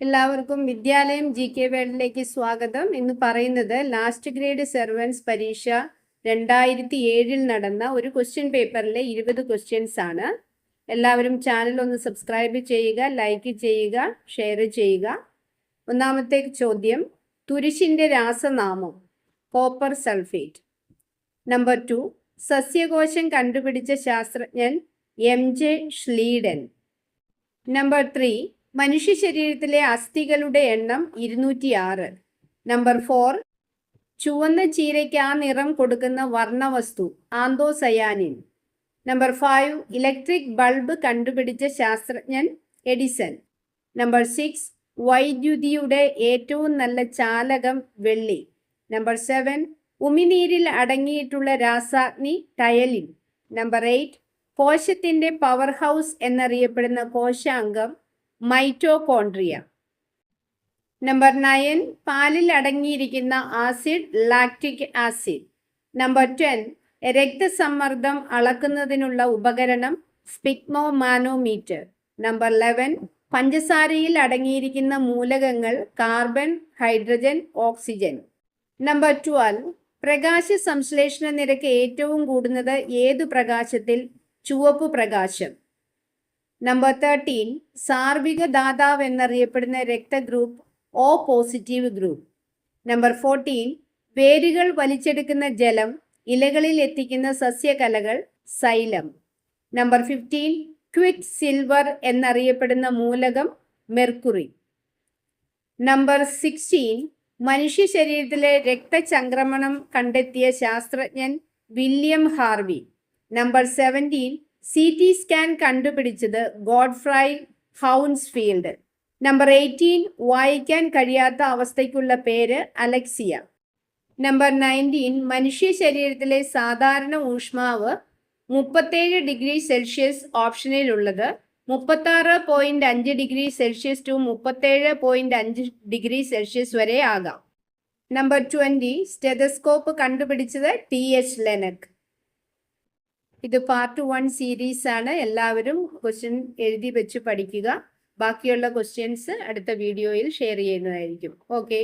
എല്ലാവർക്കും വിദ്യാലയം G K വേൾഡിലേക്ക് സ്വാഗതം എന്ന് പറയുന്നത് ലാസ്റ്റ് ഗ്രേഡ് സെർവൻസ് പരീക്ഷ രണ്ടായിരത്തി ഏഴിൽ നടന്ന ഒരു ക്വസ്റ്റ്യൻ പേപ്പറിലെ ഇരുപത് ക്വസ്റ്റ്യൻസ് ആണ്. എല്ലാവരും ചാനൽ ഒന്ന് സബ്സ്ക്രൈബ് ചെയ്യുക ലൈക്ക് ചെയ്യുക ഷെയർ ചെയ്യുക. ഒന്നാമത്തെ ചോദ്യം തുരിശിന്റെ രാസനാമം കോപ്പർ സൾഫേറ്റ് നമ്പർ ടു സസ്യകോശം കണ്ടുപിടിച്ച ശാസ്ത്രജ്ഞൻ M J Schleiden number three മനുഷ്യ ശരീരത്തിലെ അസ്ഥികളുടെ എണ്ണം ഇരുന്നൂറ്റി ആറ് നമ്പർ ഫോർ ചുവന്ന ചീരയ്ക്ക് ആ നിറം കൊടുക്കുന്ന വർണവസ്തു anthocyanin. Number five electric bulb കണ്ടുപിടിച്ച ശാസ്ത്രജ്ഞൻ എഡിസൺ. നമ്പർ സിക്സ് വൈദ്യുതിയുടെ ഏറ്റവും നല്ല ചാലകം വെള്ളി. നമ്പർ സെവൻ ഉമിനീരിൽ അടങ്ങിയിട്ടുള്ള രാസാഗ്നി ടയലിൻ. നമ്പർ എയ്റ്റ് കോശത്തിന്റെ പവർ ഹൗസ് എന്നറിയപ്പെടുന്ന കോശാംഗം മൈറ്റോകോൺട്രിയ നമ്പർ നയൻ പാലിൽ അടങ്ങിയിരിക്കുന്ന acid lactic acid number ten രക്തസമ്മർദ്ദം അളക്കുന്നതിനുള്ള ഉപകരണം സ്പിഗ്മോമാനോമീറ്റർ നമ്പർ ലെവൻ പഞ്ചസാരയിൽ അടങ്ങിയിരിക്കുന്ന മൂലകങ്ങൾ carbon hydrogen oxygen number twelve പ്രകാശ സംശ്ലേഷണ നിരക്ക് ഏറ്റവും കൂടുന്നത് ഏതു പ്രകാശത്തിൽ? ചുവപ്പ് പ്രകാശം. നമ്പർ തേർട്ടീൻ സാർവിക ദാതാവ് എന്നറിയപ്പെടുന്ന രക്തഗ്രൂപ്പ് O positive group number fourteen വേരുകൾ വലിച്ചെടുക്കുന്ന ജലം ഇലകളിൽ എത്തിക്കുന്ന സസ്യകലകൾ xylem. Number fifteen quick silver എന്നറിയപ്പെടുന്ന മൂലകം മെർക്കുറി. നമ്പർ സിക്സ്റ്റീൻ മനുഷ്യ ശരീരത്തിലെ രക്തചംക്രമണം കണ്ടെത്തിയ ശാസ്ത്രജ്ഞൻ William Harvey. Number seventeen C T scan കണ്ടുപിടിച്ചത് Godfrey Hounsfield. Number eighteen വായിക്കാൻ കഴിയാത്ത അവസ്ഥയ്ക്കുള്ള പേര് അലക്സിയ. നമ്പർ നയന്റീൻ മനുഷ്യ ശരീരത്തിലെ സാധാരണ ഊഷ്മാവ് മുപ്പത്തേഴ് ഡിഗ്രി സെൽഷ്യസ് ഓപ്ഷനിലുള്ളത് മുപ്പത്താറ് പോയിന്റ് അഞ്ച് ഡിഗ്രി സെൽഷ്യസ് ടു മുപ്പത്തേഴ് പോയിന്റ് അഞ്ച് ഡിഗ്രി സെൽഷ്യസ് വരെ ആകാം. നമ്പർ ട്വന്റി സ്റ്റെതസ്കോപ്പ് കണ്ടുപിടിച്ചത് ടി എച്ച് ലെനക് ഇത് പാർട്ട് വൺ സീരീസ് ആണ്. എല്ലാവരും ക്വസ്റ്റ്യൻ എഴുതി വെച്ച് പഠിക്കുക. ബാക്കിയുള്ള ക്വസ്റ്റ്യൻസ് അടുത്ത വീഡിയോയിൽ ഷെയർ ചെയ്യുന്നതായിരിക്കും. ഓക്കെ